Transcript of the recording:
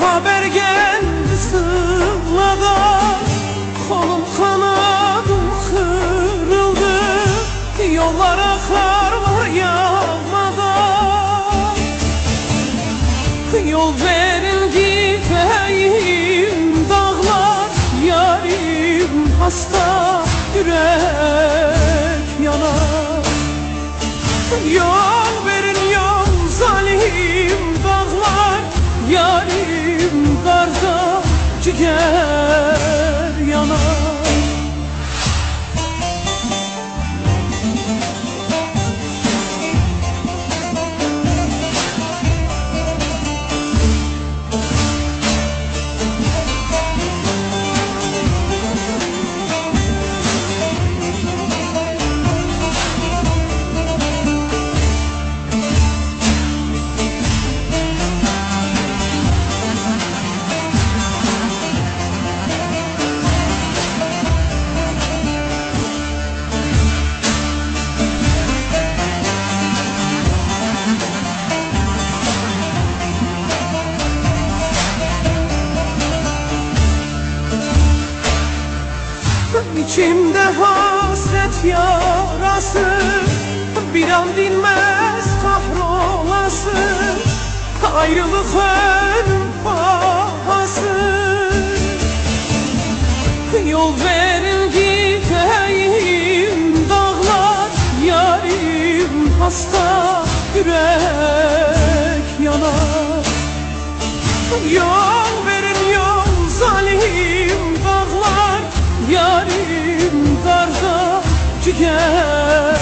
Haber geldi sırladan Kolum kanadım kırıldı. Yollara kar var yağmadan Yol verildi feyim Dağlar yarim hasta Yürek yanar. Yol ciğer yanar İçimde hasret yarası Bir an dinmez kahrolası Ayrılık ölüm pahası Yol verin gideyim dağlar Yarim hasta yürek yanar. Yol together